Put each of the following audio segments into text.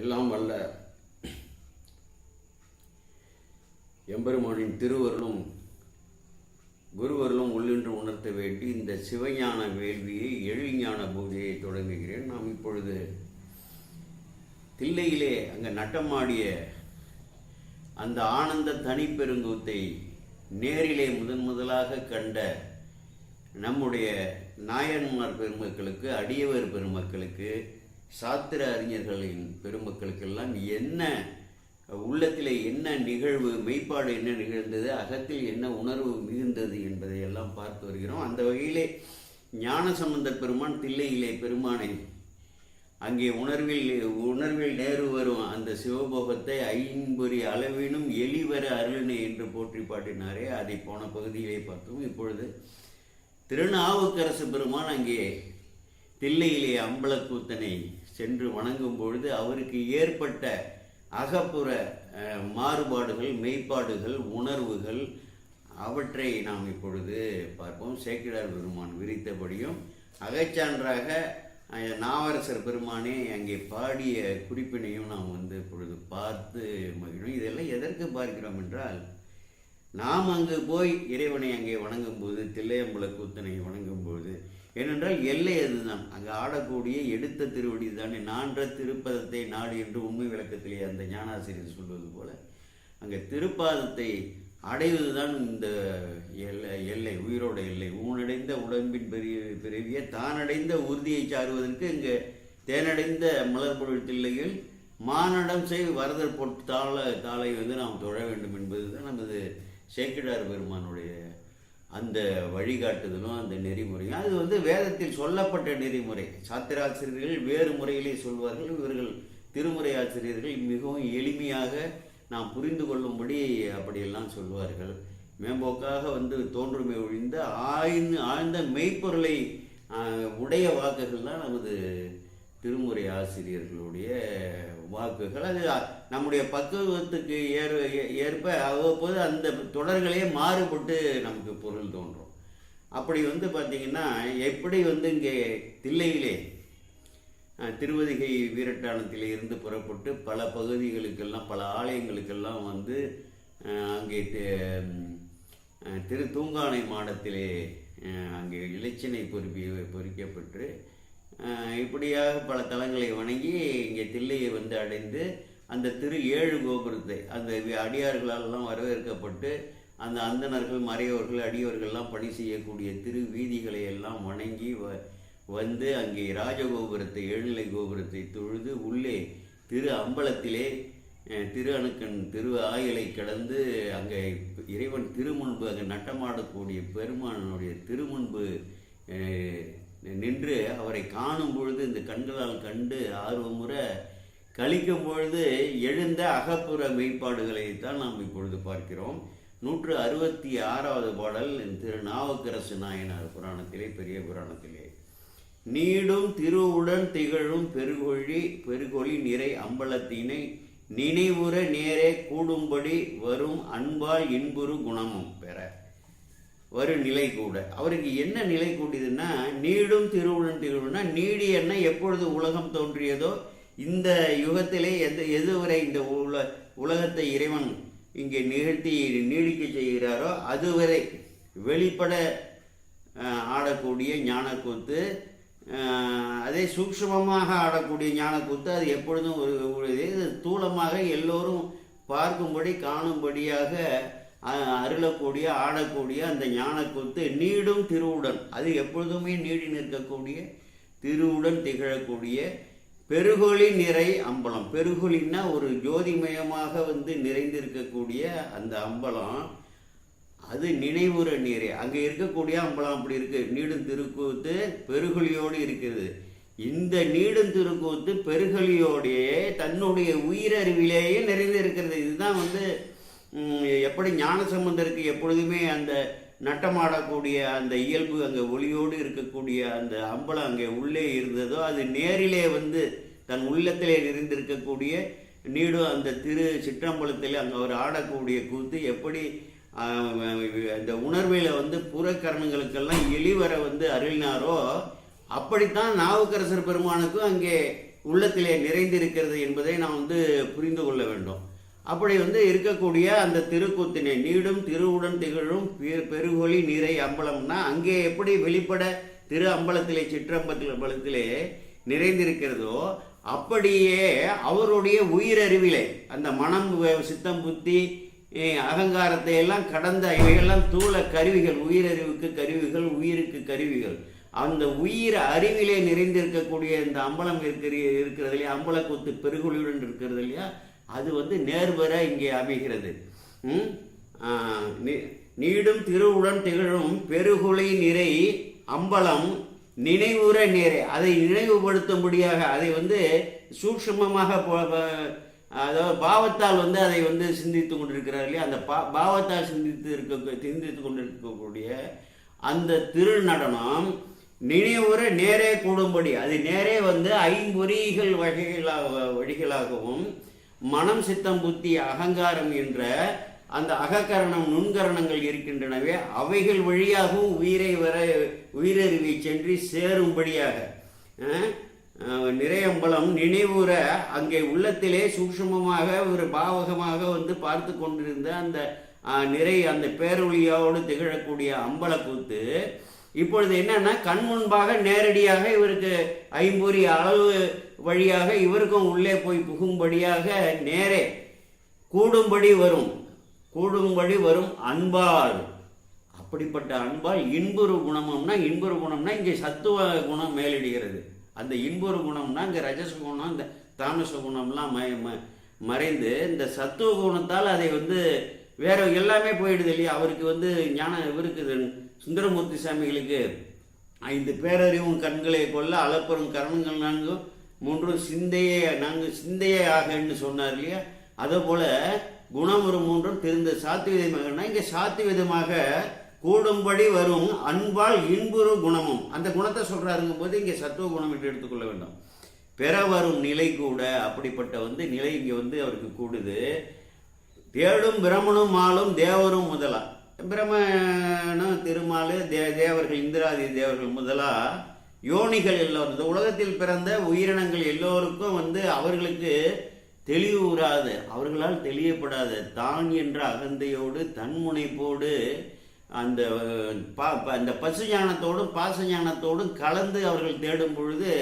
எல்லாம் வல்ல. எம்பெருமானின் திருவருளும் குருவருளும் உள்ளின்று உணர்த்த வேண்டி இந்த சிவஞான வேள்வியை எழில்ஞான பூஜையை தொடங்குகிறேன். நாம் இப்பொழுது தில்லையிலே அங்கே நட்டமாடிய அந்த ஆனந்த தனிப்பெருங்கூத்தை நேரிலே முதன் முதலாக கண்ட நம்முடைய நாயன்மார் பெருமக்களுக்கு அடியவர் பெருமக்களுக்கு சாத்திர அறிஞர்களின் பெருமக்களுக்கெல்லாம் என்ன உள்ளத்திலே என்ன நிகழ்வு மெய்ப்பாடு என்ன நிகழ்ந்தது அகத்தில் என்ன உணர்வு மிகுந்தது என்பதை எல்லாம் பார்த்து வருகிறோம். அந்த வகையிலே ஞான சம்பந்த பெருமான் தில்லையிலே பெருமானை அங்கே உணர்வில் உணர்வில் நேரு வரும் அந்த சிவபோகத்தை ஐம்பொறி அளவினும் எளிவர அருணை என்று போற்றி பாட்டினாரே அதை போன பகுதியிலே பார்த்தோம். இப்பொழுது திருநாவுக்கரசு பெருமான் அங்கே தில்லையிலே அம்பலக்கூத்தனை சென்று வணங்கும் பொழுது அவருக்கு ஏற்பட்ட அகப்புற மாறுபாடுகள் மெய்ப்பாடுகள் உணர்வுகள் அவற்றை நாம் இப்பொழுது பார்ப்போம். சேக்கிடார் பெருமான் விரித்தபடியும் அகச்சான்றாக நாவரசர் பெருமானே அங்கே பாடிய குறிப்பினையும் நாம் வந்து இப்பொழுது பார்த்து மகிழும். இதெல்லாம் எதற்கு பார்க்கிறோம் என்றால் நாம் அங்கு போய் இறைவனை அங்கே வணங்கும்போது தில்லையம்பல கூத்தனை வணங்கும்போது ஏனென்றால் எல்லை அதுதான். அங்கே ஆடக்கூடிய எடுத்த திருவடி தானே நான்ற திருப்பதத்தை நாடு என்று உண்மை விளக்கத்திலே அந்த ஞானாசிரியர் சொல்வது போல அங்கே திருப்பாதத்தை அடைவதுதான் இந்த எல்லை எல்லை உயிரோட எல்லை. ஊனடைந்த உடம்பின் பெரிய பிறவிய தானடைந்த உறுதியை சாருவதற்கு இங்கே தேனடைந்த மலர்பொருள் தில்லையில் மானடம் செய் வரதர் பொட்டு தாள தாளை வந்து நாம் தொழ வேண்டும் என்பதுதான் நமது சேக்கிடார் பெருமானுடைய அந்த வழிகாட்டுதலும் அந்த நெறிமுறையும் அது வந்து வேதத்தில் சொல்லப்பட்ட நெறிமுறை. சாத்திராசிரியர்கள் வேறு முறையிலே சொல்வார்கள். இவர்கள் திருமுறை ஆசிரியர்கள் மிகவும் எளிமையாக நாம் புரிந்து கொள்ளும்படி அப்படியெல்லாம் சொல்வார்கள். மேம்போக்காக வந்து தோன்றுமை ஒழிந்த ஆய்ந்து ஆழ்ந்த மெய்ப்பொருளை உடைய வாக்குகள் தான் நமது திருமுறை ஆசிரியர்களுடைய வாக்குகள். அது நம்முடைய பக்குவத்துக்கு ஏற் ஏற்ப அவ்வப்போது அந்த தொடர்களே மாறுபட்டு நமக்கு பொருள் தோன்றும். அப்படி வந்து பார்த்திங்கன்னா எப்படி வந்து இங்கே தில்லையிலே திருவதிகை வீரட்டானத்திலே இருந்து புறப்பட்டு பல பகுதிகளுக்கெல்லாம் பல ஆலயங்களுக்கெல்லாம் வந்து அங்கே திரு தூங்கானை மாடத்திலே அங்கே இலச்சினை பொறுப்பி பொறிக்கப்பட்டு இப்படியாக பல தலங்களை வணங்கி இங்கே தில்லையை வந்து அடைந்து அந்த திரு ஏழு கோபுரத்தை அந்த அடியார்களாலெல்லாம் வரவேற்கப்பட்டு அந்த அந்தணர்கள் மறையவர்கள் அடியவர்கள்லாம் பணி செய்யக்கூடிய திரு வீதிகளை எல்லாம் வணங்கி வ வந்து அங்கே ராஜகோபுரத்தை ஏழுநிலை கோபுரத்தை தொழுது உள்ளே திரு அம்பலத்திலே திரு அணுக்கன் திரு ஆயலை கடந்து அங்கே இறைவன் திருமுன்பு அங்கே நட்டமாடக்கூடிய பெருமானனுடைய திருமுன்பு நின்று அவரை காணும் பொழுது இந்த கண்களால் கண்டு ஆர்வமுற கழிக்கும் பொழுது எழுந்த அகப்புற மெய்ப்பாடுகளைத்தான் நாம் இப்பொழுது பார்க்கிறோம். நூற்று அறுபத்தி ஆறாவது பாடல் திரு நாவுக்கரசு நாயனார் புராணத்திலே பெரிய புராணத்திலே. நீடும் திருவுடன் திகழும் பெருகொழி பெருகொழி நிறை அம்பலத்தினை நினைவுற நேரே கூடும்படி வரும் அன்பால் இன்புறு குணமும் பெற. வரும் நிலை கூட. அவருக்கு என்ன நிலை கூடியதுன்னா நீடும் திருவுடன் திகழும்னா நீடி என்ன எப்பொழுது உலகம் தோன்றியதோ இந்த யுகத்திலே எது எதுவரை இந்த உல உலகத்தை இறைவன் இங்கே நிகழ்த்தி நீடிக்க செய்கிறாரோ அதுவரை வெளிப்பட ஆடக்கூடிய ஞானக்கூத்து அதே சூக்ஷமமாக ஆடக்கூடிய ஞானக்கூத்து அது எப்பொழுதும் ஒரு இது தூளமாக எல்லோரும் பார்க்கும்படி காணும்படியாக அருளக்கூடிய ஆடக்கூடிய அந்த ஞானக்கூத்து நீடும் திருவுடன். அது எப்பொழுதுமே நீடி நிற்கக்கூடிய திருவுடன் திகழக்கூடிய பெருகொளி நிறை அம்பலம். பெருகொலின்னா ஒரு ஜோதிமயமாக வந்து நிறைந்திருக்கக்கூடிய அந்த அம்பலம். அது நினைவுற நீரே. அங்கே இருக்கக்கூடிய அம்பலம் அப்படி இருக்கு. நீடும் திருக்கூத்து பெருகொலியோடு இருக்குது இந்த நீடும் திருக்கூத்து பெருகொலியோடையே தன்னுடைய உயிரறிவிலேயே நிறைந்திருக்கிறது. இதுதான் வந்து எப்படி ஞானசம்பந்தருக்கு எப்பொழுதுமே அந்த நட்டமாடக்கூடிய அந்த இயல்பு அங்கே ஒளியோடு இருக்கக்கூடிய அந்த அம்பலம் அங்கே உள்ளே இருந்ததோ அது நேரிலே வந்து தன் உள்ளத்திலே நிறைந்திருக்கக்கூடிய நீடும் அந்த திரு சிற்றம்பலத்தில் அங்கே அவர் ஆடக்கூடிய கூத்து எப்படி அந்த உணர்வில் வந்து புறக்கரணங்களுக்கெல்லாம் எளிவர வந்து அருளினாரோ அப்படித்தான் நாவுக்கரசர் பெருமானுக்கும் அங்கே உள்ளத்திலே நிறைந்திருக்கிறது என்பதை நாம் வந்து புரிந்து கொள்ள வேண்டும். அப்படி வந்து இருக்கக்கூடிய அந்த திருக்கூத்தினை நீடும் திருவுடன் திகழும் பெருகொலி நிறை அம்பலம்னா அங்கே எப்படி வெளிப்பட திரு அம்பலத்திலே சிற்றம்பத்தில் அம்பலத்திலே நிறைந்திருக்கிறதோ அப்படியே அவருடைய உயிரறிவிலே அந்த மனம் சித்தம் புத்தி அகங்காரத்தை எல்லாம் கடந்த இவையெல்லாம் தூள கருவிகள் உயிரறிவுக்கு கருவிகள் உயிருக்கு கருவிகள். அந்த உயிர் அறிவிலே நிறைந்திருக்கக்கூடிய இந்த அம்பலம் இருக்கிற இருக்கிறது இல்லையா? அம்பலக்கூத்து பெருகுழியுடன் இருக்கிறது இல்லையா? அது வந்து நேர்வர இங்கே அமைகிறது. நீ- நீடும் திருவுடன் திகழும் பெருகுலை நிறை அம்பலம் நினைவுற நேரே. அதை நினைவுபடுத்தும்படியாக அதை வந்து சூக்ஷ்மமாக அதாவது பாவத்தால் வந்து அதை வந்து சிந்தித்து கொண்டிருக்கிறார் இல்லையா? அந்த பா பாவத்தால் சிந்தித்து இருக்க சிந்தித்து கொண்டிருக்கக்கூடிய அந்த திருநடனம் நினைவுற நேரே கூடும்படி. அது நேரே வந்து ஐம்பொறிகள் வகைகளாக வழிகளாகவும் மனம் சித்தம் புத்தி அகங்காரம் என்ற அந்த அகக்கரணம் நுண்கரணங்கள் இருக்கின்றனவே அவைகள் வழியாகவும் உயிரை வர உயிரறிவை சென்று சேரும்படியாக நிறையம்பலம் நினைவுற அங்கே உள்ளத்திலே சூக்ஷமமாக ஒரு பாவகமாக வந்து பார்த்து கொண்டிருந்த அந்த நிறை அந்த பேரொழியோடு திகழக்கூடிய அம்பலக்கூத்து இப்பொழுது என்னன்னா கண் முன்பாக நேரடியாக இவருக்கு ஐம்பொறி அளவு வழியாக இவருக்கும் உள்ளே போய் புகும்படியாக நேரே கூடும்படி வரும். கூடும்படி வரும் அன்பால். அப்படிப்பட்ட அன்பால் இன்புறு குணம்னா இன்புறு குணம்னா இங்கே சத்துவ குணம் மேலிடுகிறது. அந்த இன்புறு குணம்னா இங்கே ரஜச குணம் இந்த தாமச குணம்லாம் ம- மறைந்து இந்த சத்துவ குணத்தால் அதை வந்து வேற எல்லாமே போயிடுது இல்லையா? அவருக்கு வந்து ஞானம் இவருக்கு சுந்தரமூர்த்தி சாமிகளுக்கு ஐந்து பேரறிவும் கண்களை கொல்ல அளப்பெரும் கரணங்கள் நான்கும் மூன்றும் சிந்தையே நாங்கள் சிந்தையே ஆகன்னு சொன்னார் இல்லையா? அதே போல குணம் ஒரு மூன்றும் தெரிந்த சாத்விதமாகனா இங்கே சாத்விதமாக கூடும்படி வரும் அன்பால் இன்புறு குணமும். அந்த குணத்தை சொல்கிறாருங்கும் போது இங்கே சத்துவ குணம் என்று எடுத்துக்கொள்ள வேண்டும். பெற வரும் நிலை கூட அப்படிப்பட்ட வந்து நிலை இங்கே வந்து அவருக்கு கூடுது. தேடும் பிரமனும் மாலும் தேவரும் முதலாம் பிரம்மணம் திருமாலு தே தேவர்கள் இந்திராதி தேவர்கள் முதலாக யோனிகள் எல்லோரும். இந்த உலகத்தில் பிறந்த உயிரினங்கள் எல்லோருக்கும் வந்து அவர்களுக்கு தெளிவு உறாது அவர்களால் தெளியப்படாது. தான் என்ற அகந்தையோடு தன்முனைப்போடு அந்த பா ப- அந்த பசு ஞானத்தோடும் பாச ஞானத்தோடும் கலந்து அவர்கள் தேடும் பொழுது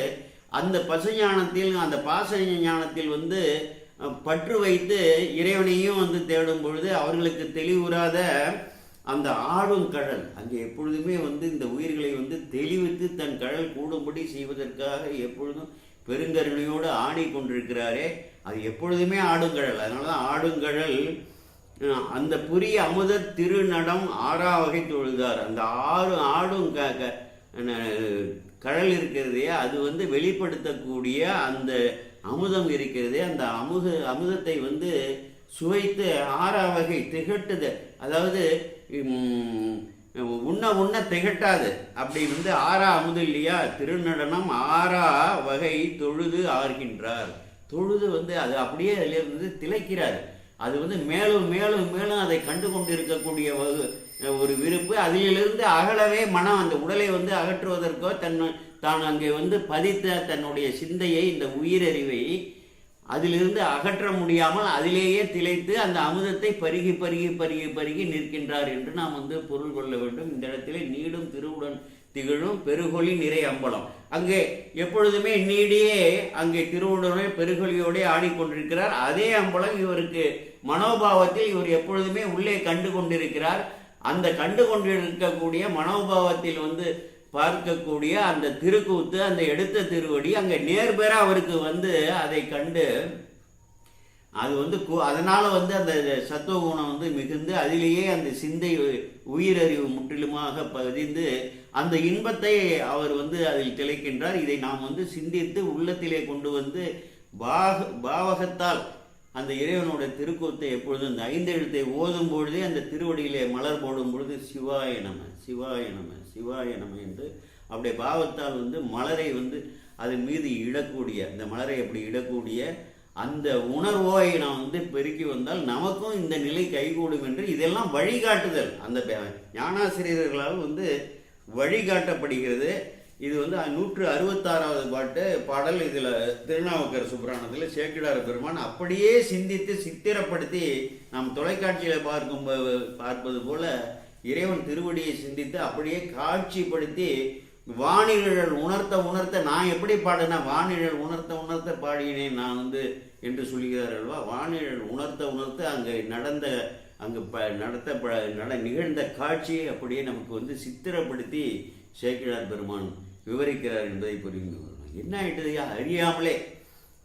அந்த பசு ஞானத்தில் அந்த பாச ஞானத்தில் வந்து பற்று வைத்து இறைவனையும் வந்து தேடும் பொழுது அவர்களுக்கு தெளிவுறாத அந்த ஆடும் கடல். அங்கே எப்பொழுதுமே வந்து இந்த உயிர்களை வந்து தெளிவித்து தன் கடல் கூடும்படி செய்வதற்காக எப்பொழுதும் பெருங்கருணையோடு ஆடிக்கொண்டிருக்கிறாரே அது எப்பொழுதுமே ஆடுங்கடல் அதனால தான் ஆடுங்கடல் அந்த புரிய அமுத திருநடம் ஆறா வகை தொழுதார். அந்த ஆறு ஆடும் க கடல் இருக்கிறதே அது வந்து வெளிப்படுத்தக்கூடிய அந்த அமுதம் இருக்கிறதே. அந்த அமுத அமுதத்தை வந்து சுவைத்து ஆறா வகை திகட்டுது. அதாவது உண்ண உண்ண திகட்டாது. அப்படி வந்து ஆறா அமுது இல்லையா? திருநடனம் ஆறா வகை தொழுது ஆர்கின்றார். தொழுது வந்து அது அப்படியே அதில் வந்து திளைக்கிறார். அது வந்து மேலும் மேலும் மேலும் அதை கண்டு கொண்டு இருக்கக்கூடிய ஒரு- ஒரு விருப்பு. அதிலிருந்து அகலவே மனம் அந்த உடலை வந்து அகற்றுவதற்கோ தன் தான் அங்கே வந்து பதித்த தன்னுடைய சிந்தையை இந்த உயிரறிவை அதிலிருந்து அகற்ற முடியாமல் அதிலேயே திளைத்து அந்த அமுதத்தை பருகி பருகி பருகி பருகி நிற்கின்றார் என்று நாம் வந்து பொருள் கொள்ள வேண்டும். இந்த இடத்திலே நீடும் திருவுடன் திகழும் பெருகொலி நிறை அம்பலம். அங்கே எப்பொழுதுமே நீடியே அங்கே திருவுடனே பெருகொலியோடே ஆடிக்கொண்டிருக்கிறார். அதே அம்பலம் இவருக்கு மனோபாவத்தில் இவர் எப்பொழுதுமே உள்ளே கண்டு கொண்டிருக்கிறார். அந்த கண்டு கொண்டிருக்கக்கூடிய மனோபாவத்தில் வந்து பார்க்கக்கூடிய அந்த திருக்கூத்து அந்த எடுத்த திருவடி அங்கே நேர்பெற அவருக்கு வந்து அதை கண்டு அது வந்து அதனால் வந்து அந்த சத்துவ குணம் வந்து மிகுந்து அதிலேயே அந்த சிந்தை உயிரறிவு முற்றிலுமாக பதிந்து அந்த இன்பத்தை அவர் வந்து அதில் திளைக்கின்றார். இதை நாம் வந்து சிந்தித்து உள்ளத்திலே கொண்டு வந்து பாக பாவகத்தால் அந்த இறைவனோட திருக்கூத்தை எப்பொழுதும் இந்த ஐந்து எழுத்தை ஓதும் பொழுதே அந்த திருவடியிலே மலர் போடும் பொழுது சிவாய நம சிவாய நம சிவாய நம என்று. அப்படியே பாவத்தால் வந்து மலரை வந்து அதன் மீது இடக்கூடிய இந்த மலரை அப்படி இடக்கூடிய அந்த உணர்வோயை நாம் வந்து பெருக்கி வந்தால் நமக்கும் இந்த நிலை கைகூடும் என்று இதெல்லாம் வழிகாட்டுதல். அந்த ஞானாசிரியர்களால் வந்து வழிகாட்டப்படுகிறது. இது வந்து நூற்று அறுபத்தாறாவது பாட்டு பாடல். இதில் திருநாவுக்கர் சுப்ராணத்தில் சேக்கிடார பெருமான் அப்படியே சிந்தித்து சித்திரப்படுத்தி நாம் தொலைக்காட்சியில் பார்க்கும் பார்ப்பது போல இறைவன் திருவடியை சிந்தித்து அப்படியே காட்சிப்படுத்தி வானிழல் உணர்த்த உணர்த்த நான் எப்படி பாடுனா வானிழல் உணர்த்த உணர்த்த பாடினேன் நான் வந்து என்று சொல்கிறார் அல்வா வானிழல் உணர்த்த உணர்த்த அங்கே நடந்த அங்கு ப நடத்த ப- நட நிகழ்ந்த காட்சியை அப்படியே நமக்கு வந்து சித்திரப்படுத்தி சேக்கிழார் பெருமான் விவரிக்கிறார் என்பதை புரிந்து கொள்ளணும் என்ன ஆயிட்டதுயா அறியாமலே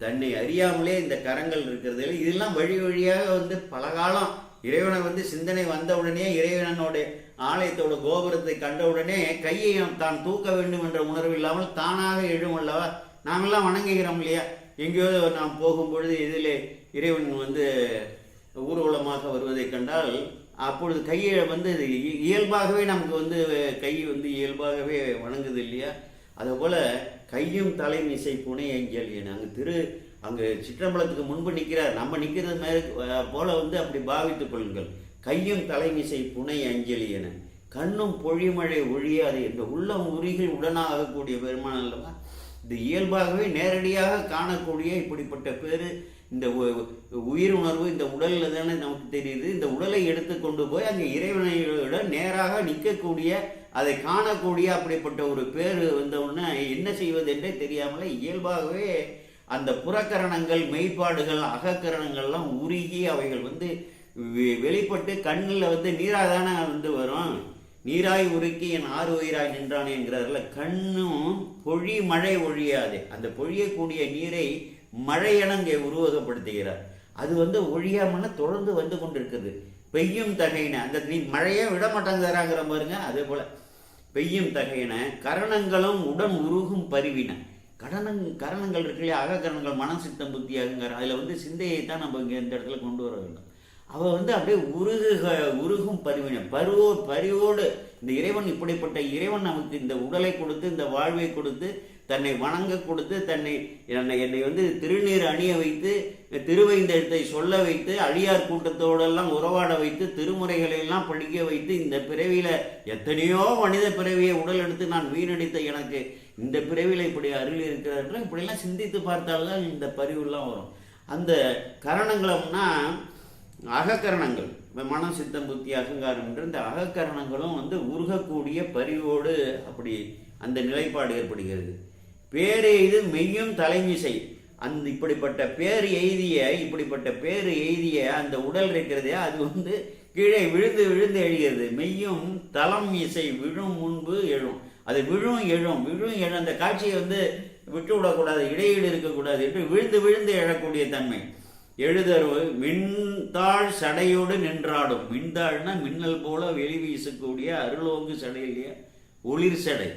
தன்னை அறியாமலே இந்த கரங்கள் இருக்கிறது. இதெல்லாம் வழி வழியாக வந்து பல காலம் இறைவனை வந்து சிந்தனை வந்தவுடனே இறைவனோடைய இறைவனோட ஆலயத்தோட கோபுரத்தை கண்டவுடனே கையை தான் தூக்க வேண்டும் என்ற உணர்வு இல்லாமல் தானாக எழும் அல்லவா? நாங்கள்லாம் வணங்குகிறோம் இல்லையா? எங்கேயோ நாம் போகும்பொழுது இதிலே இறைவன் வந்து ஊர்வலமாக வருவதை கண்டால் அப்பொழுது கையை வந்து இது இ- இயல்பாகவே நமக்கு வந்து கை வந்து இயல்பாகவே வணங்குது இல்லையா? அதுபோல கையும் தலை மிசை புனை அஞ்சல் என. அங்கே திரு அங்கே சிற்றம்பலத்துக்கு முன்பு நிற்கிறார். நம்ம நிற்கிறது மாதிரி போல வந்து அப்படி பாவித்துக் கொள்ளுங்கள். கையும் தலைமிசை புனை அஞ்சலி என. கண்ணும் பொழிமழை ஒழியாது என்ற உள்ளம் உருகில் உடனாகக்கூடிய பெருமான் அல்லவா? இது இயல்பாகவே நேரடியாக காணக்கூடிய இப்படிப்பட்ட பேர். இந்த உயிர் உணர்வு இந்த உடலில் தானே நமக்கு தெரியுது. இந்த உடலை எடுத்து கொண்டு போய் அங்கே இறைவனையோட நேராக நிற்கக்கூடிய அதை காணக்கூடிய அப்படிப்பட்ட ஒரு பேர் வந்தவுடனே என்ன செய்வது என்றே தெரியாமலே இயல்பாகவே அந்த புறக்கரணங்கள் மெய்ப்பாடுகள் அகக்கரணங்கள்லாம் உருகி அவைகள் வந்து வெ- வெளிப்பட்டு கண்ணில் வந்து நீராக தானே வந்து வரும். நீராய் உருக்கி என் ஆறு உயிராய் நின்றானே என்கிறார்ல கண்ணும் பொழி மழை ஒழியாது. அந்த பொழியக்கூடிய நீரை மழையென இங்கே உருவகப்படுத்துகிறார். அது வந்து ஒழியாமல் தொடர்ந்து வந்து கொண்டிருக்குது. பெய்யும் தகையின அந்த நீ மழையே விட மாட்டாங்கிறாங்கிற பாருங்க அதே போல் பெய்யும் தகையின கரணங்களும் உடன் உருகும் பருவின. கடனங் கரணங்கள் இருக்கு இல்லையா? அகக்கரணங்கள் மனம் சித்தம் புத்தி அகங்காரம். அதில் வந்து சிந்தையை தான் நம்ம இங்கே இந்த இடத்துல கொண்டு வர வேண்டும். அவள் வந்து அப்படியே உருகுக உருகும் பருவினை பருவோ பரிவோடு. இந்த இறைவன் இப்படிப்பட்ட இறைவன் நமக்கு இந்த உடலை கொடுத்து இந்த வாழ்வை கொடுத்து தன்னை வணங்க கொடுத்து தன்னை என்னை என்னை வந்து திருநீர் அணிய வைத்து திருவைந்தெழுத்தை சொல்ல வைத்து அழியார் கூட்டத்தோடெல்லாம் உறவாட வைத்து திருமுறைகளை எல்லாம் படிக்க வைத்து இந்த பிறவியில் எத்தனையோ மனித பிறவியை உடல் எடுத்து நான் வீணடித்த எனக்கு இந்த பிறவியில் இப்படி அருள் இருக்கிறார்கள் இப்படிலாம் சிந்தித்து பார்த்தால்தான் இந்த பரிவுலாம் வரும். அந்த கரணங்களம்னா அகக்கரணங்கள் மனம் சித்தம் புத்தி அகங்காரம் என்ற இந்த அகக்கரணங்களும் வந்து உருகக்கூடிய பரிவோடு அப்படி அந்த நிலைப்பாடு ஏற்படுகிறது. பேர் எய்து மெய்யும் தலைமிசை. அந்த இப்படிப்பட்ட பேர் எய்திய இப்படிப்பட்ட பேர் எய்திய அந்த உடல் இருக்கிறதே அது வந்து கீழே விழுந்து விழுந்து எழுகிறது. மெய்யும் தளம் இசை விழும் முன்பு எழும். அது விழும் எழும். விழும் எழும். அந்த காட்சியை வந்து விட்டு விடக்கூடாது இடையீடு இருக்கக்கூடாது என்று விழுந்து விழுந்து எழக்கூடிய தன்மை. எழுதரு மின்தாள் சடையோடு நின்றாடும். மின்தாள்னா மின்னல் போல வெளி வீசக்கூடிய அருளோங்கு சடை இல்லையா? ஒளிர் சடை.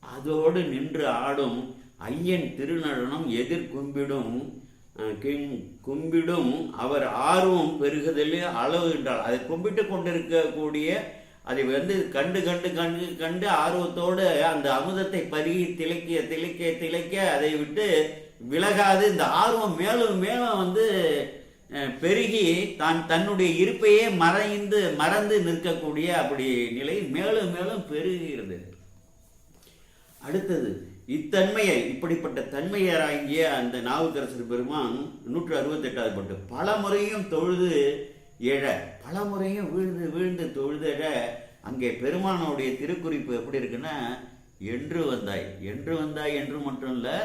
அதோடு நின்று ஆடும் ஐயன் திருநடனம் எதிர் கும்பிடும் கிங்- கும்பிடும். அவர் ஆர்வம் பெருகுதலே அளவு என்றால். அதை கும்பிட்டு கொண்டிருக்கக்கூடிய அதை வந்து கண்டு கண்டு கண்டு கண்டு ஆர்வத்தோடு அந்த அமுதத்தை பருகி திளைக்க திளைக்க திளைக்க அதை விட்டு விலகாது. இந்த ஆர்வம் மேலும் மேலும் வந்து பெருகி தான் தன்னுடைய இருப்பையே மறைந்து மறந்து நிற்கக்கூடிய அப்படி நிலை மேலும் மேலும் பெருகிறது. அடுத்தது இத்தன்மையை இப்படிப்பட்ட தன்மையராங்கிய அந்த நாவுக்கரசர் பெருமான் நூற்று அறுபத்தெட்டாவது பட்டு பல முறையும் தொழுது எழ. பல முறையும் வீழ்ந்து வீழ்ந்து தொழுதெழ. அங்கே பெருமானுடைய திருக்குறிப்பு எப்படி இருக்குன்னா என்று வந்தாய் என்று வந்தாய் என்று மட்டும் இல்லை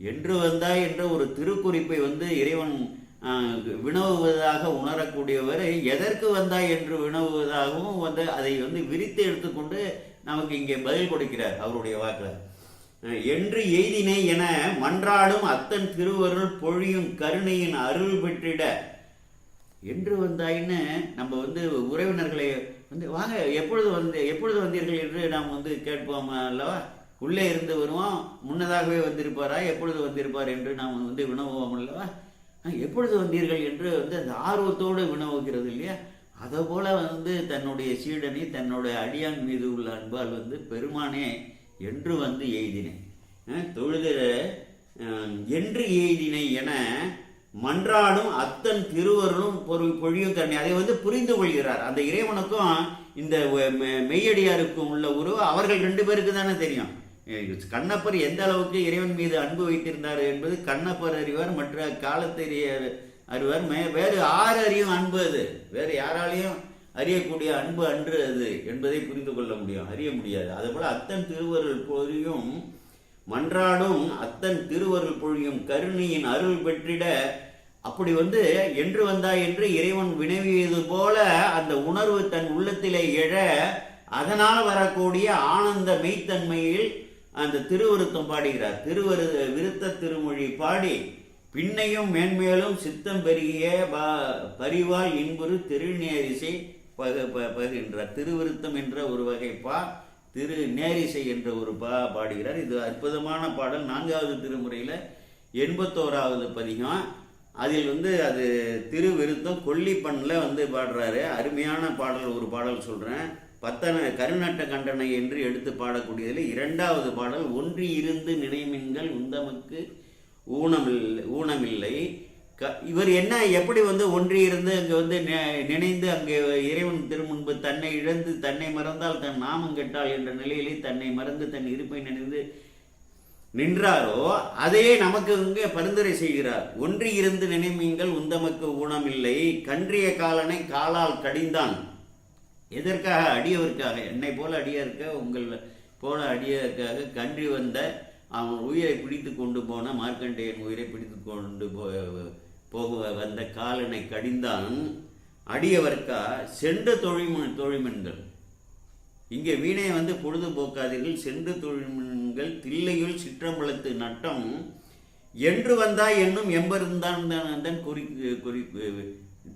என்று வந்தாய் என்ற ஒரு திருக்குறிப்பை வந்து இறைவன் வினவுவதாக உணரக்கூடியவர் எதற்கு வந்தாய் என்று வினவுவதாகவும் வந்து அதை வந்து விரித்து எடுத்துக்கொண்டு நமக்கு இங்கே பதில் கொடுக்கிறார் அவருடைய வாக்கில். என்று எய்தினை என மன்றாடும் அத்தன் திருவருள் பொழியும் கருணையின் அருள் பெற்றிட என்று வந்தாயின்னு நம்ம வந்து உறவினர்களை வந்து வாங்க எப்பொழுது வந்து எப்பொழுது வந்தீர்கள் என்று நாம் வந்து கேட்போம் அல்லவா? உள்ளே இருந்து வருவோம் முன்னதாகவே வந்திருப்பாரா? எப்பொழுது வந்திருப்பார் என்று நாம் வந்து வினவுவோம் அல்லவா? எப்பொழுது வந்தீர்கள்? என்று வந்து அந்த ஆர்வத்தோடு வினவுகிறது இல்லையா? அதை போல வந்து தன்னுடைய சீடனை தன்னுடைய அடியான் மீது உள்ள அன்பால் வந்து பெருமானே என்று வந்து எய்தினேன். அஹ், தொழுகிற என்று எய்தினை என மன்றாடும் அத்தன் திருவருளும் பொருள் பொழியும் தன்மை. அதை வந்து புரிந்து கொள்கிறார். அந்த இறைவனுக்கும் இந்த மெ- மெய்யடியாருக்கும் உள்ள உறவு அவர்கள் ரெண்டு பேருக்கு தானே தெரியும். கண்ணப்பர் எந்த அளவுக்கு இறைவன் மீது அன்பு வைத்திருந்தார் என்பது கண்ணப்பர் அறிவார் மற்ற காலத்தறிய அறிவார். மே- வேறு ஆறு அறியும் அன்பு அது? வேறு யாராலையும் அறியக்கூடிய அன்பு அன்று அது என்பதை புரிந்து கொள்ள முடியும். அறிய முடியாது. அதுபோல் அத்தன் திருவருள் பொறியும் மன்றாடும் அத்தன் திருவருள் பொழியும் கருணையின் அருள் பெற்றிட அப்படி வந்து என்று வந்தாய் என்று இறைவன் வினவியது போல அந்த உணர்வு தன் உள்ளத்திலே எழ அதனால் வரக்கூடிய ஆனந்த மெய்த்தன்மையில் அந்த திருவருத்தம் பாடுகிறார். திருவரு விருத்த திருமொழி பாடி பின்னையும் மேன்மேலும் சித்தம் பெருகிய ப- பரிவால் இன்புறு திருநேரிசை பகு ப- பகிர்கின்றார் திருவிருத்தம் என்ற ஒரு வகை பா திரு நேரிசை என்ற ஒரு பா பாடுகிறார். இது அற்புதமான பாடல். நான்காவது திருமுறையில் எண்பத்தோராவது பதிகம். அதில் வந்து அது திருவிருத்தம் கொல்லிப்பண்ணில் வந்து பாடுறாரு. அருமையான பாடல் ஒரு பாடல் சொல்கிறேன் பத்தன கருநட்ட கண்டனை என்று எடுத்து பாடக்கூடியதில் இரண்டாவது பாடல் ஒன்றி இருந்து நினைமின்கள் உந்தமக்கு ஊனமில்லை ஊனமில்லை. இவர் என்ன எப்படி வந்து ஒன்றி இருந்து அங்கே வந்து நினைந்து அங்கே இறைவன் திருமுன்பு தன்னை இழந்து தன்னை மறந்தால் தன் நாமம் கெட்டால் என்ற நிலையிலே தன்னை மறந்து தன் இருப்பை நினைந்து நின்றாரோ அதையே நமக்கு இங்கே பரிந்துரை செய்கிறார். ஒன்றி இருந்து நினைமீங்கள் உந்தமக்கு ஊனமில்லை. கன்றிய காலனை காலால் கடிந்தான். எதற்காக அடியவருக்காக? என்னை போல அடியாருக்க உங்கள் போல அடியவருக்காக கன்றி வந்த அவன் உயிரை பிடித்து கொண்டு போன மார்க்கண்டேயன் உயிரை பிடித்து கொண்டு போ போக வந்த காலனை கடிந்தான் அடியவர்க்கா சென்று தொழில் தொழில்மென்கள் இங்கே வீணை வந்து பொழுதுபோக்காதீர்கள் சென்று தொழில்கள் தில்லையுள் சிற்றம்பலத்து நட்டம் என்று வந்தாய் என்னும் எம்பருந்தான் தான் குறி குறி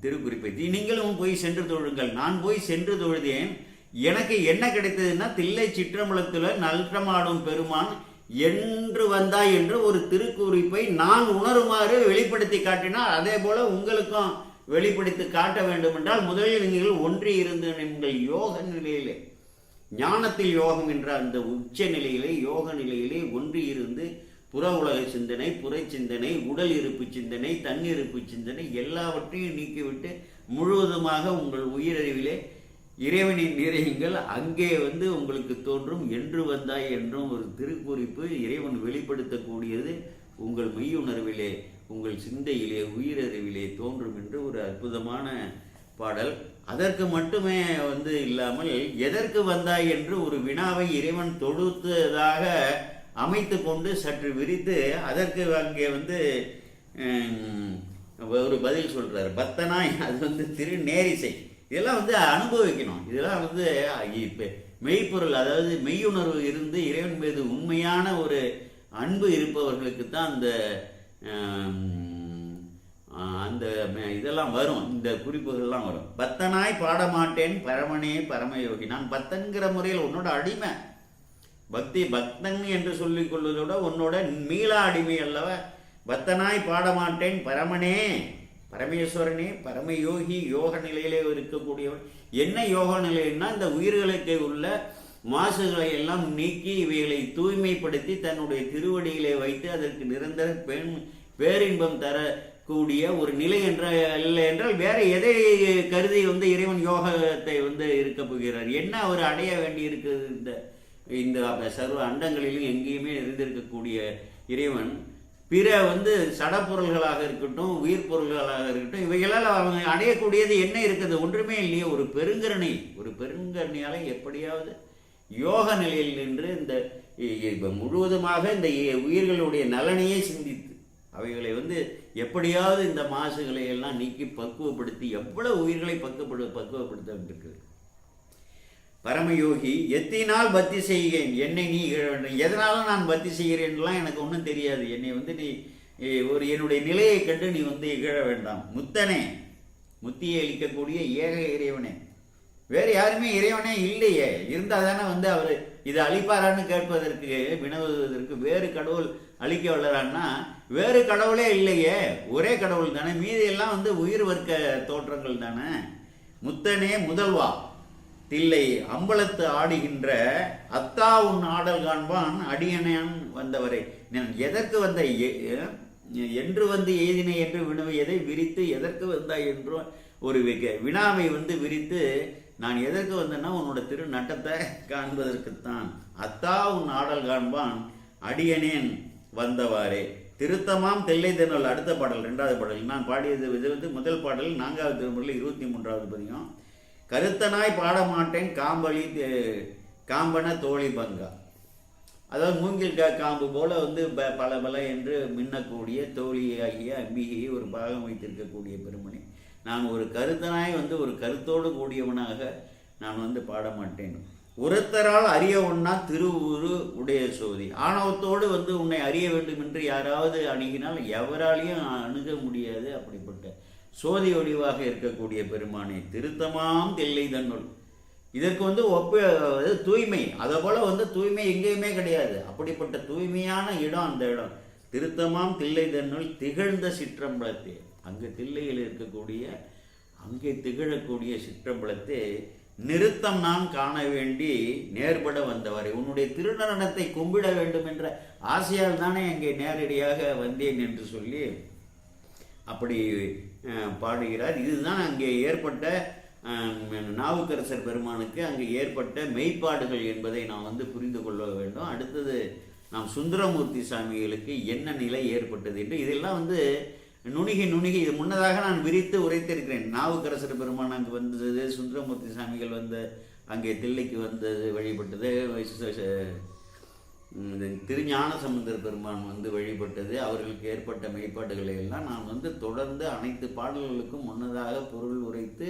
திருக்குறிப்பை. நீங்களும் போய் சென்று தொழுங்கள் நான் போய் சென்று தொழுதேன் எனக்கு என்ன கிடைத்ததுன்னா தில்லை சிற்றம்பலத்தில் நல்றமாடும் பெருமான் என்று வந்தாய் என்று ஒரு திருக்குறிப்பை நான் உணருமாறு வெளிப்படுத்தி காட்டினால் அதே போல உங்களுக்கும் வெளிப்படுத்தி காட்ட வேண்டும் என்றால் முதலில் நீங்கள் ஒன்றி இருந்து நீங்கள் யோக நிலையிலே ஞானத்தில் யோகம் என்ற அந்த உச்ச நிலையிலே யோக நிலையிலே ஒன்றி இருந்து புற உலக சிந்தனை புறை சிந்தனை உடல் இருப்பு சிந்தனை தன்னிருப்பு சிந்தனை எல்லாவற்றையும் நீக்கிவிட்டு முழுவதுமாக உங்கள் உயிரறிவிலே இறைவனின் நிறையுங்கள் அங்கே வந்து உங்களுக்கு தோன்றும் என்று வந்தாய் என்றும் ஒரு திருக்குறிப்பு இறைவன் வெளிப்படுத்தக்கூடியது உங்கள் மெய்யுணர்விலே உங்கள் சிந்தையிலே உயிரறிவிலே தோன்றும் என்று ஒரு அற்புதமான பாடல். அதற்கு மட்டுமே வந்து இல்லாமல் எதற்கு வந்தாய் என்று ஒரு வினாவை இறைவன் தொடுத்ததாக அமைத்து கொண்டு சற்று விரித்து அதற்கு அங்கே வந்து ஒரு பதில் சொல்கிறார் பத்தனாய் அது வந்து திரு நேரிசை இதெல்லாம் வந்து அனுபவிக்கணும். இதெல்லாம் வந்து இப்ப மெய்ப்பொருள் அதாவது மெய்யுணர்வு இருந்து இறைவன் மீது உண்மையான ஒரு அன்பு இருப்பவர்களுக்கு தான் அந்த அந்த இதெல்லாம் வரும். இந்த குறிப்புகள்லாம் வரும். பத்தனாய் பாடமாட்டேன் பரமனே பரமயோகி. நான் பத்தன்கிற முறையில் உன்னோட அடிமை. பக்தி பக்தன் என்று சொல்லிக் கொள்வதோட உன்னோட மீளா அடிமை அல்லவ? பத்தனாய் பாடமாட்டேன் பரமனே பரமேஸ்வரனே பரமயோகி யோக நிலையிலே இருக்கக்கூடியவன். என்ன யோக நிலைன்னா இந்த உயிர்களுக்கு உள்ள மாசுகளை எல்லாம் நீக்கி இவைகளை தூய்மைப்படுத்தி தன்னுடைய திருவடியிலே வைத்து அதற்கு நிரந்தர பெண் பேரின்பம் தரக்கூடிய ஒரு நிலை என்ற இல்லை என்றால் வேற எதை கருதி வந்து இறைவன் யோகத்தை வந்து இருக்க போகிறார்? என்ன அவர் அடைய வேண்டி இருக்குது இந்த இந்த சர்வ அண்டங்களிலும் எங்கேயுமே இருந்திருக்கக்கூடிய இறைவன் பிற வந்து சடப்பொருள்களாக இருக்கட்டும் உயிர் பொருள்களாக இருக்கட்டும் இவைகளால் அவங்க அடையக்கூடியது என்ன இருக்குது? ஒன்றுமே இல்லையே. ஒரு பெருங்கரணி ஒரு பெருங்கரணியால் எப்படியாவது யோக நிலையில் நின்று இந்த இப்போ முழுவதுமாக இந்த உயிர்களுடைய நலனையே சிந்தித்து அவைகளை வந்து எப்படியாவது இந்த மாசுகளை எல்லாம் நீக்கி பக்குவப்படுத்தி எவ்வளவு உயிர்களை பக்குவப்படு பக்குவப்படுத்த இருக்குது பரமயோகி எத்தினால் பக்தி செய்கிறேன்? என்னை நீ இகழ வேண்டும் எதனால நான் பக்தி செய்கிறேன்லாம் எனக்கு ஒன்றும் தெரியாது. என்னை வந்து நீ ஒரு என்னுடைய நிலையை கண்டு நீ வந்து இகழ வேண்டாம். முத்தனே முத்தியை அளிக்கக்கூடிய ஏக இறைவனே. வேறு யாருமே இறைவனே இல்லையே. இருந்தால் தானே வந்து அவர் இதை அழிப்பாரான்னு கேட்பதற்கு வினவுவதற்கு வேறு கடவுள் அழிக்க வல்லறான்னா வேறு கடவுளே இல்லையே. ஒரே கடவுள் தானே. மீதியெல்லாம் வந்து உயிர் வர்க்க தோற்றங்கள் தானே. முத்தனே முதல்வா. தில்லை அம்பலத்து ஆடுகின்ற அத்தா உன் ஆடல் காண்பான் அடியனான் வந்தவரை. நான் எதற்கு வந்த என்று வந்து ஏதினை என்று வினவியதை விரித்து எதற்கு வந்தாய் என்றும் ஒரு வினாவை வந்து விரித்து நான் எதற்கு வந்தேன்னா உன்னோட திரு நட்டத்தை காண்பதற்குத்தான். அத்தா உன் ஆடல் காண்பான் அடியனேன் வந்தவாறே. திருத்தமாம் தெல்லை தென்னல் அடுத்த பாடல் ரெண்டாவது பாடல். நான் பாடியது இது வந்து முதல் பாடல் நான்காவது திருமுறையில் இருபத்தி மூன்றாவது பதியம் கருத்தனாய் பாட மாட்டேன் தே- காம்பன தோழி பங்கா. அதாவது மூங்கில் காம்பு போல வந்து ப- பல பல என்று மின்னக்கூடிய தோழியாகிய அம்பிகையை ஒரு பாகம் வைத்திருக்கக்கூடிய பெருமணி. நான் ஒரு கருத்தனாய் வந்து ஒரு கருத்தோடு கூடியவனாக நான் வந்து பாட மாட்டேன் உரத்தரால் அறிய ஒன்னா திருவுரு உடைய சோதி. ஆணவத்தோடு வந்து உன்னை அறிய வேண்டும் என்று யாராவது அணுகினால் எவராலையும் அணுக முடியாது அப்படிப்பட்ட சோதி ஒளிவாக இருக்கக்கூடிய பெருமானே திருத்தமாம் தில்லை தன்னுள் இதற்கு வந்து ஒப்ப தூய்மை. அதை போல வந்து தூய்மை எங்கேயுமே கிடையாது. அப்படிப்பட்ட தூய்மையான இடம் அந்த இடம். திருத்தமாம் தில்லை தன்னுள் திகழ்ந்த சிற்றம்பலத்தே. அங்கு தில்லையில் இருக்கக்கூடிய அங்கே திகழக்கூடிய சிற்றம்பலத்தை நிறுத்தம் நான் காண வேண்டி நேர்பட வந்தவரை. உன்னுடைய திருநடனத்தை கும்பிட வேண்டும் என்ற ஆசையால் தானே அங்கே நேரடியாக வந்தேன் என்று சொல்லி அப்படி பாடுகிறார். இதுதான் அங்கே ஏற்பட்ட நாவுக்கரசர் பெருமானுக்கு அங்கே ஏற்பட்ட மெய்ப்பாடுகள் என்பதை நாம் வந்து புரிந்து கொள்ள வேண்டும். அடுத்தது நாம் சுந்தரமூர்த்தி சாமிகளுக்கு என்ன நிலை ஏற்பட்டது என்று இதெல்லாம் வந்து நுணுகி நுணுகி இது முன்னதாக நான் விரித்து உரைத்திருக்கிறேன். நாவுக்கரசர் பெருமான் அங்கு வந்தது சுந்தரமூர்த்தி சாமிகள் வந்த அங்கே தில்லைக்கு வந்தது வழிபட்டது திருஞான சம்பந்தர் பெருமான் வந்து வழிபட்டது அவர்களுக்கு ஏற்பட்ட மெய்ப்பாடுகளை எல்லாம் நான் வந்து தொடர்ந்து அனைத்து பாடல்களுக்கும் முன்னதாக பொருள் உரைத்து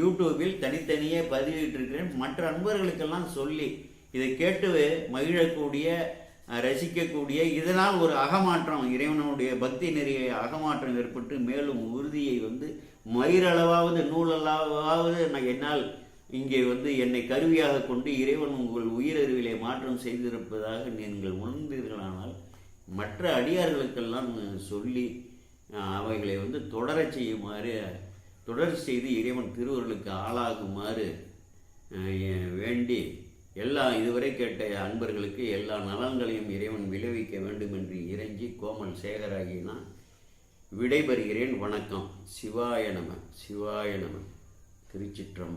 யூடியூபில் தனித்தனியே பதிவிட்டிருக்கிறேன். மற்ற அன்பர்களுக்கெல்லாம் சொல்லி இதை கேட்டு மகிழக்கூடிய ரசிக்கக்கூடிய இதனால் ஒரு அகமாற்றம் இறைவனுடைய பக்தி நெறிய அகமாற்றம் ஏற்பட்டு மேலும் உறுதியை வந்து மயிரளவாவது நூலளவாவது நான் என்னால் இங்கே வந்து என்னை கருவியாக கொண்டு இறைவன் உங்கள் உயிரறிவிலே மாற்றம் செய்திருப்பதாக நீங்கள் உணர்ந்தீர்களானால் மற்ற அடியார்களுக்கெல்லாம் சொல்லி அவைகளை வந்து தொடரச் செய்யுமாறு தொடர் செய்து இறைவன் திருவருளுக்கு ஆளாகுமாறு வேண்டி எல்லா இதுவரை கேட்ட அன்பர்களுக்கு எல்லா நலன்களையும் இறைவன் விளைவிக்க வேண்டும் என்று இறைஞ்சி கோமல் சேகராகினா விடைபெறுகிறேன். வணக்கம். சிவாய நம. சிவாய நம. திருச்சிற்றம்பலம்.